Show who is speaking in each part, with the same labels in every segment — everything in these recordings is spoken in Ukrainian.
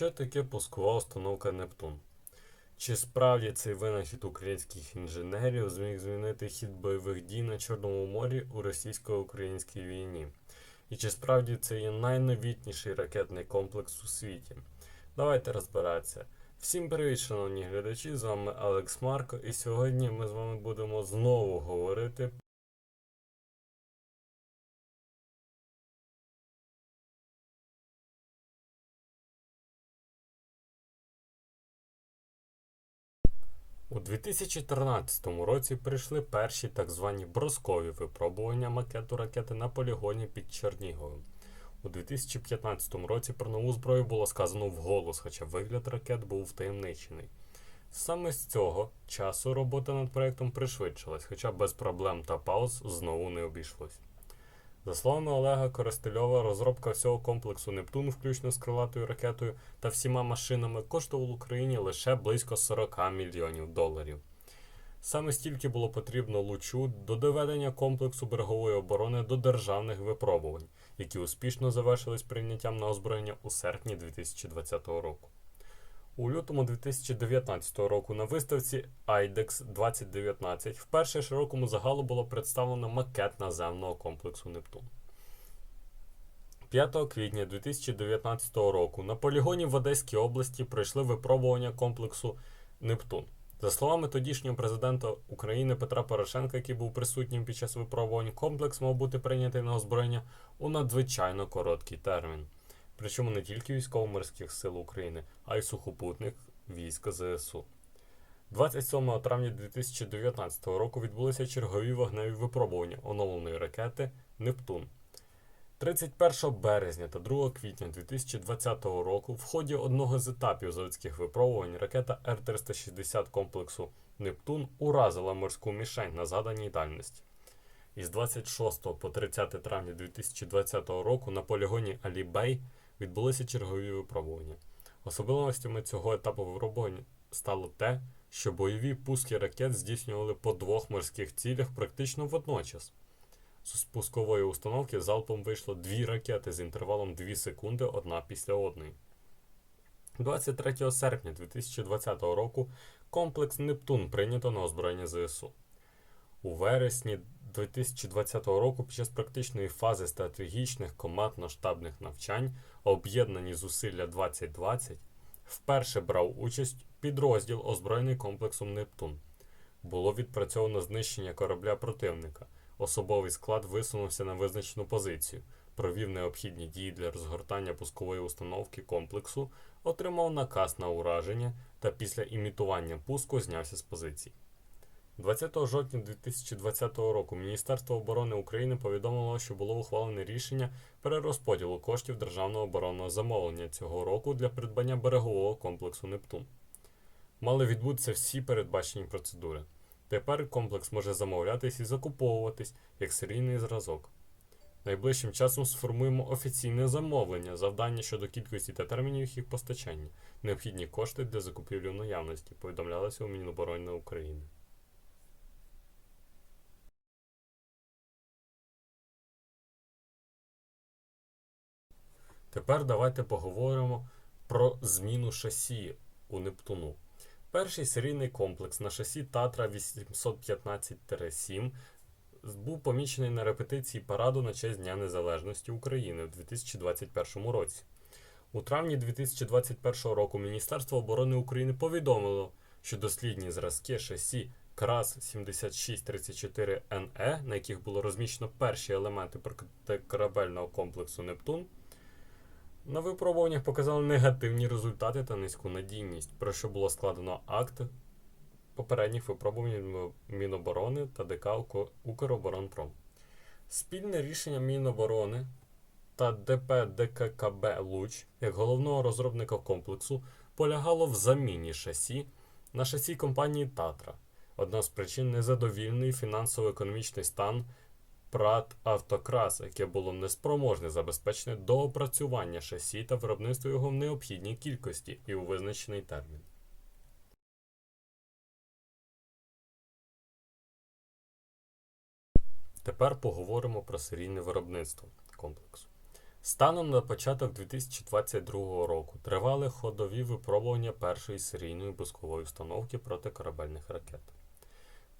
Speaker 1: Що таке пускова установка Нептун? Чи справді цей винахід українських інженерів зміг змінити хід бойових дій на Чорному морі у російсько-українській війні? І чи справді це є найновітніший ракетний комплекс у світі? Давайте розбиратися. Всім привіт, шановні глядачі! З вами Алекс Марко, і сьогодні ми з вами будемо знову говорити У 2013 році прийшли перші так звані броскові випробування макету ракети на полігоні під Черніговом. У 2015 році про нову зброю було сказано вголос, хоча вигляд ракет був втаємничений. Саме з цього часу робота над проєктом пришвидшилась, хоча без проблем та пауз знову не обійшлось. За словами Олега Коростельова, розробка всього комплексу Нептун, включно з крилатою ракетою та всіма машинами, коштувала Україні лише близько 40 мільйонів доларів. Саме стільки було потрібно лучу до доведення комплексу берегової оборони до державних випробувань, які успішно завершились прийняттям на озброєння у серпні 2020 року. У лютому 2019 року на виставці IDEX 2019 вперше широкому загалу було представлено макет наземного комплексу Нептун. 5 квітня 2019 року на полігоні в Одеській області пройшли випробування комплексу Нептун. За словами тодішнього президента України Петра Порошенка, який був присутнім під час випробувань, комплекс мав бути прийнятий на озброєння у надзвичайно короткий термін. Причому не тільки військово-морських сил України, а й сухопутних військ ЗСУ. 27 травня 2019 року відбулися чергові вогневі випробування оновленої ракети Нептун. 31 березня та 2 квітня 2020 року в ході одного з етапів заводських випробувань ракета Р-360 комплексу Нептун уразила морську мішень на заданій дальності. Із 26 по 30 травня 2020 року на полігоні Алібей відбулися чергові випробування. Особливостями цього етапу випробувань стало те, що бойові пуски ракет здійснювали по двох морських цілях практично водночас. З пускової установки залпом вийшло дві ракети з інтервалом 2 секунди одна після одної. 23 серпня 2020 року комплекс Нептун прийнято на озброєння ЗСУ. У вересні 2020 року під час практичної фази стратегічних командно-штабних навчань об'єднані зусилля 2020 вперше брав участь підрозділ озброєний комплексом Нептун. Було відпрацьовано знищення корабля противника. Особовий склад висунувся на визначену позицію, провів необхідні дії для розгортання пускової установки комплексу, отримав наказ на ураження та після імітування пуску знявся з позиції. 20 жовтня 2020 року Міністерство оборони України повідомило, що було ухвалене рішення перерозподілу коштів державного оборонного замовлення цього року для придбання берегового комплексу Нептун. Мали відбутися всі передбачені процедури. Тепер комплекс може замовлятись і закуповуватись як серійний зразок. Найближчим часом сформуємо офіційне замовлення, завдання щодо кількості та термінів їх постачання, необхідні кошти для закупівлі наявності, повідомлялося у Міноборони України. Тепер давайте поговоримо про зміну шасі у Нептуну. Перший серійний комплекс на шасі Татра 815-7 був помічений на репетиції параду на честь Дня Незалежності України в 2021 році. У травні 2021 року Міністерство оборони України повідомило, що дослідні зразки шасі КРАС 7634НЕ, на яких було розміщено перші елементи протикорабельного комплексу Нептун, на випробуваннях показали негативні результати та низьку надійність, про що було складено акт попередніх випробувань Міноборони та ДК Укроборонпром. Спільне рішення Міноборони та ДП ДККБ Луч як головного розробника комплексу полягало в заміні шасі на шасі компанії Татра. Одна з причин незадовільний фінансово-економічний стан Прат Автокрас, яке було неспроможне забезпечити доопрацювання шасі та виробництво його в необхідній кількості і у визначений термін. Тепер поговоримо про серійне виробництво комплексу. Станом на початок 2022 року тривали ходові випробування першої серійної пускової установки протикорабельних ракет.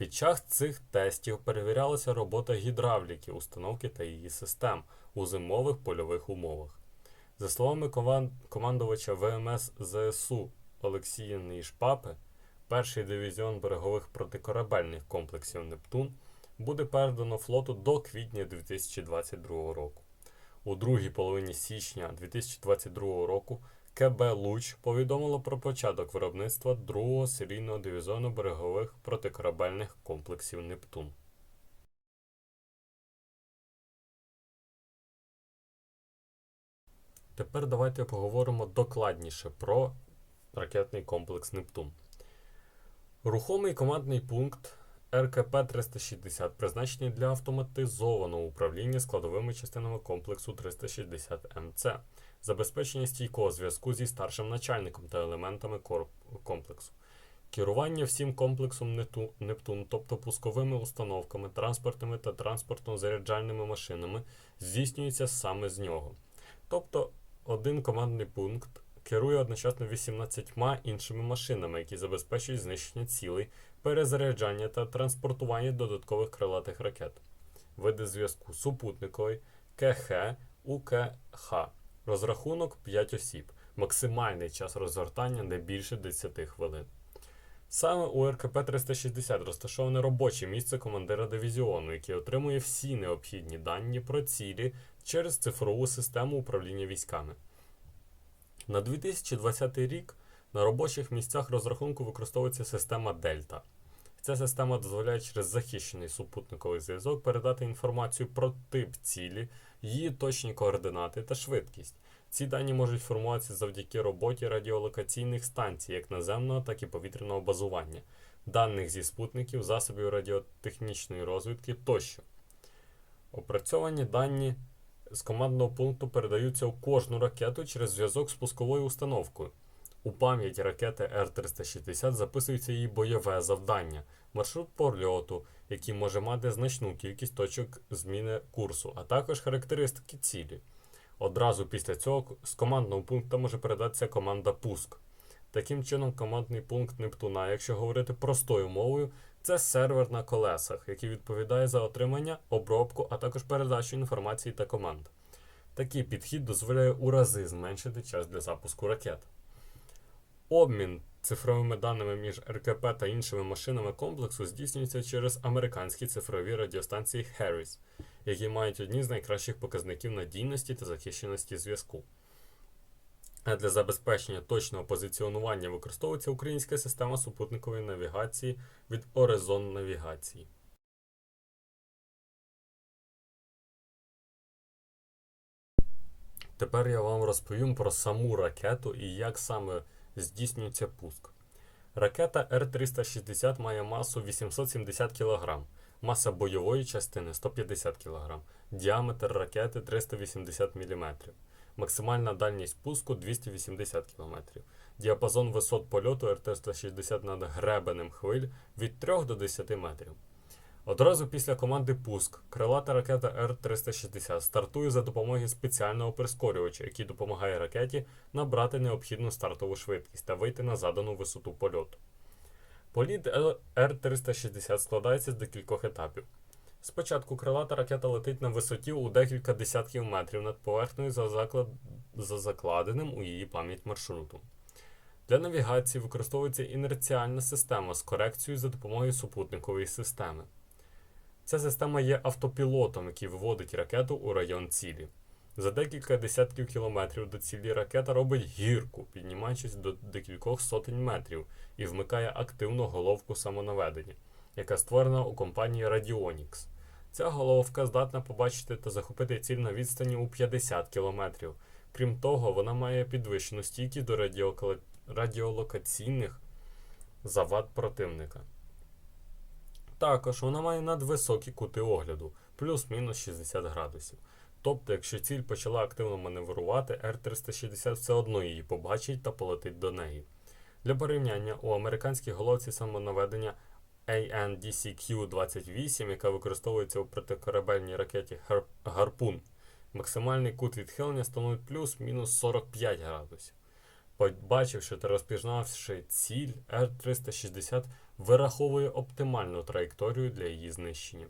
Speaker 1: Під час цих тестів перевірялася робота гідравліки установки та її систем у зимових польових умовах. За словами командувача ВМС ЗСУ Олексія Нішпапи, перший дивізіон берегових протикорабельних комплексів Нептун буде передано флоту до квітня 2022 року. У другій половині січня 2022 року КБ Луч повідомило про початок виробництва другого серійного дивізіону берегових протикорабельних комплексів Нептун. Тепер давайте поговоримо докладніше про ракетний комплекс Нептун. Рухомий командний пункт РКП-360 призначений для автоматизованого управління складовими частинами комплексу 360 МЦ, забезпечення стійкого зв'язку зі старшим начальником та елементами комплексу. Керування всім комплексом Нептун, тобто пусковими установками, транспортними та транспортно-заряджальними машинами, здійснюється саме з нього. Тобто один командний пункт керує одночасно 18 іншими машинами, які забезпечують знищення цілей, перезаряджання та транспортування додаткових крилатих ракет. Види зв'язку супутниковий, КХ, УКХ. Розрахунок 5 осіб. Максимальний час розгортання не більше 10 хвилин. Саме у РКП-360 розташоване робоче місце командира дивізіону, який отримує всі необхідні дані про цілі через цифрову систему управління військами. На 2020 рік на робочих місцях розрахунку використовується система Дельта. Ця система дозволяє через захищений супутниковий зв'язок передати інформацію про тип цілі, її точні координати та швидкість. Ці дані можуть формуватися завдяки роботі радіолокаційних станцій, як наземного, так і повітряного базування, даних зі спутників, засобів радіотехнічної розвідки тощо. Опрацьовані дані з командного пункту передаються у кожну ракету через зв'язок з пусковою установкою. У пам'ять ракети Р-360 записується її бойове завдання, маршрут польоту, який може мати значну кількість точок зміни курсу, а також характеристики цілі. Одразу після цього з командного пункту може передатися команда пуск. Таким чином, командний пункт Нептуна, якщо говорити простою мовою, це сервер на колесах, який відповідає за отримання, обробку, а також передачу інформації та команд. Такий підхід дозволяє у рази зменшити час для запуску ракет. Обмін цифровими даними між РКП та іншими машинами комплексу здійснюється через американські цифрові радіостанції Harris, які мають одні з найкращих показників надійності та захищеності зв'язку. А для забезпечення точного позиціонування використовується українська система супутникової навігації від Horizon Навігації. Тепер я вам розповім про саму ракету і як саме здійснюється пуск. Ракета Р-360 має масу 870 кг, маса бойової частини 150 кг, діаметр ракети 380 мм, максимальна дальність пуску 280 км, діапазон висот польоту Р-360 над гребенем хвиль від 3 до 10 метрів. Одразу після команди пуск крилата ракета Р-360 стартує за допомогою спеціального прискорювача, який допомагає ракеті набрати необхідну стартову швидкість та вийти на задану висоту польоту. Політ Р-360 складається з декількох етапів. Спочатку крилата ракета летить на висоті у декілька десятків метрів над поверхнею за, заклад... за закладеним у її пам'ять маршрутом. Для навігації використовується інерціальна система з корекцією за допомогою супутникової системи. Ця система є автопілотом, який виводить ракету у район цілі. За декілька десятків кілометрів до цілі ракета робить гірку, піднімаючись до декількох сотень метрів, і вмикає активну головку самонаведення, яка створена у компанії Radionics. Ця головка здатна побачити та захопити ціль на відстані у 50 кілометрів. Крім того, вона має підвищену стійкість до радіолокаційних завад противника. Також вона має надвисокі кути огляду, плюс-мінус 60 градусів. Тобто, якщо ціль почала активно маневрувати, Р-360 все одно її побачить та полетить до неї. Для порівняння, у американській головці самонаведення ANDCQ-28, яка використовується у протикорабельній ракеті Гарпун, Максимальний кут відхилення становить плюс-мінус 45 градусів. Побачивши та розпізнавши ціль, Р-360 вираховує оптимальну траєкторію для її знищення.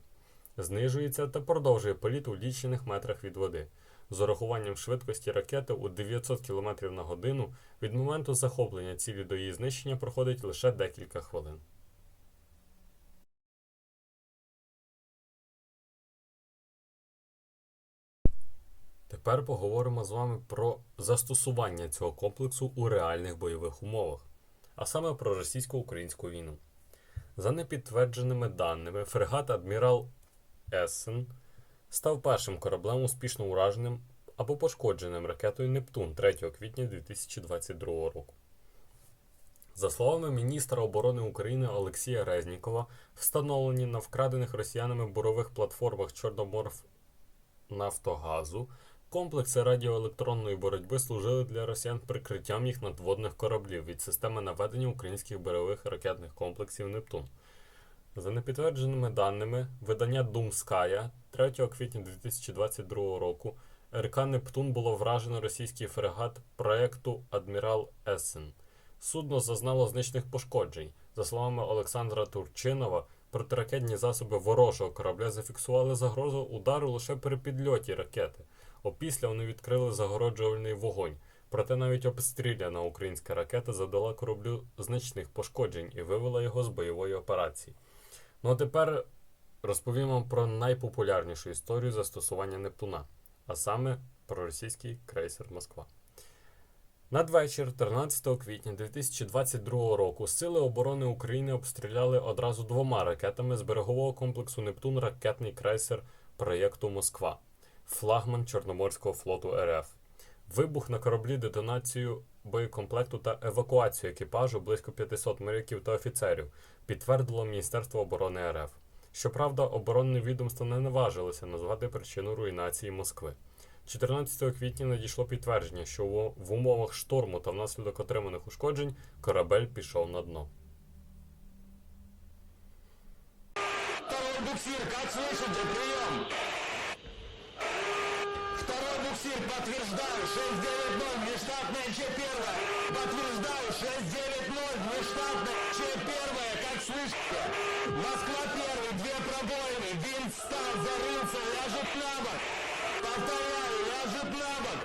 Speaker 1: Знижується та продовжує політ у лічених метрах від води. З урахуванням швидкості ракети у 900 км на годину від моменту захоплення цілі до її знищення проходить лише декілька хвилин. Тепер поговоримо з вами про застосування цього комплексу у реальних бойових умовах, а саме про російсько-українську війну. За непідтвердженими даними, фрегат Адмірал Ессен став першим кораблем успішно ураженим або пошкодженим ракетою Нептун 3 квітня 2022 року. За словами міністра оборони України Олексія Резнікова, встановлені на вкрадених росіянами бурових платформах Чорноморф Нафтогазу комплекси радіоелектронної боротьби служили для росіян прикриттям їх надводних кораблів від системи наведення українських бойових ракетних комплексів Нептун. За непідтвердженими даними, видання Думская 3 квітня 2022 року РК Нептун було вражено російський фрегат проекту Адмірал Ессен. Судно зазнало значних пошкоджень. За словами Олександра Турчинова, протиракетні засоби ворожого корабля зафіксували загрозу удару лише при підльоті ракети. Опісля вони відкрили загороджувальний вогонь. Проте навіть обстріляна українська ракета завдала кораблю значних пошкоджень і вивела його з бойової операції. Ну а тепер розповім вам про найпопулярнішу історію застосування Нептуна, а саме про російський крейсер Москва. Надвечір 13 квітня 2022 року Сили оборони України обстріляли одразу двома ракетами з берегового комплексу Нептун ракетний крейсер проєкту Москва, флагман Чорноморського флоту РФ. Вибух на кораблі, детонацію боєкомплекту та евакуацію екіпажу близько 500 моряків та офіцерів підтвердило Міністерство оборони РФ. Щоправда, оборонне відомство не наважилося назвати причину руйнації Москви. 14 квітня надійшло підтвердження, що в умовах шторму та внаслідок отриманих ушкоджень корабель пішов на дно.
Speaker 2: Буксир, как слышите, прием. Подтверждаю, 690, внештатная Ч1. Подтверждаю, 690, внештатная Ч1, как слышите. Москва первый, две пробоины, винт встал, зарылся, ляжет на бок. Повторяю, ляжет на бок.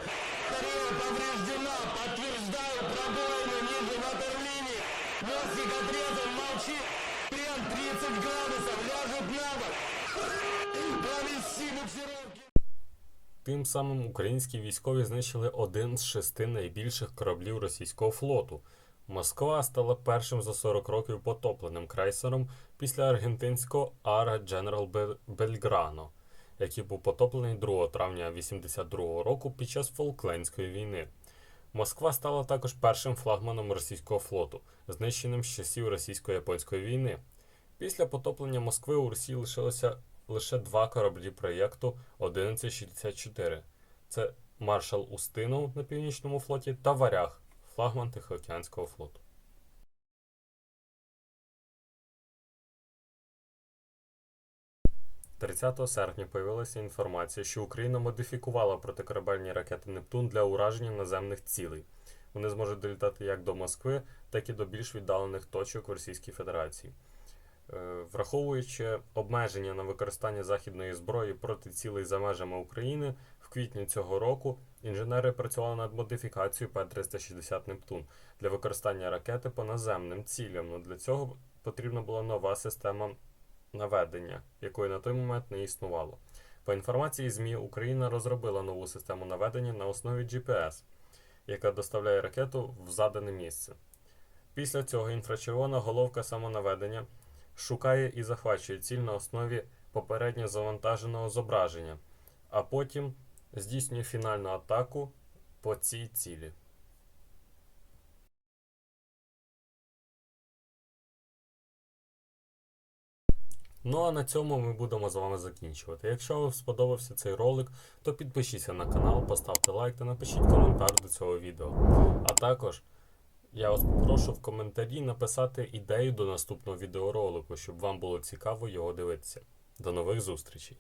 Speaker 2: Батарея повреждена, подтверждаю, пробоины ниже ватерлинии. Мостик отрезан, молчи. Крен 30 градусов, ляжет на бок. Провести буксировки.
Speaker 1: Тим самим українські військові знищили один з шести найбільших кораблів російського флоту. Москва стала першим за 40 років потопленим крейсером після аргентинського Ара Дженерал Бельграно, який був потоплений 2 травня 1982 року під час Фолклендської війни. Москва стала також першим флагманом російського флоту, знищеним з часів російсько-японської війни. Після потоплення Москви у Росії лишилося лише два кораблі проєкту 1164. Це маршал Устинов на північному флоті та Варяг, флагман Тихоокеанського флоту. – 30 серпня появилася інформація, що Україна модифікувала протикорабельні ракети Нептун для ураження наземних цілей. Вони зможуть долітати як до Москви, так і до більш віддалених точок в Російській Федерації. Е, Враховуючи обмеження на використання західної зброї проти цілей за межами України, в квітні цього року інженери працювали над модифікацією П-360 Нептун для використання ракети по наземним цілям. Но для цього потрібна була нова система наведення, якої на той момент не існувало. По інформації ЗМІ, Україна розробила нову систему наведення на основі GPS, яка доставляє ракету в задане місце. Після цього інфрачервона головка самонаведення шукає і захвачує ціль на основі попередньо завантаженого зображення, а потім здійснює фінальну атаку по цій цілі. Ну а на цьому ми будемо з вами закінчувати. Якщо вам сподобався цей ролик, то підпишіться на канал, поставте лайк та напишіть коментар до цього відео. А також я вас попрошу в коментарі написати ідею до наступного відеоролику, щоб вам було цікаво його дивитися. До нових зустрічей!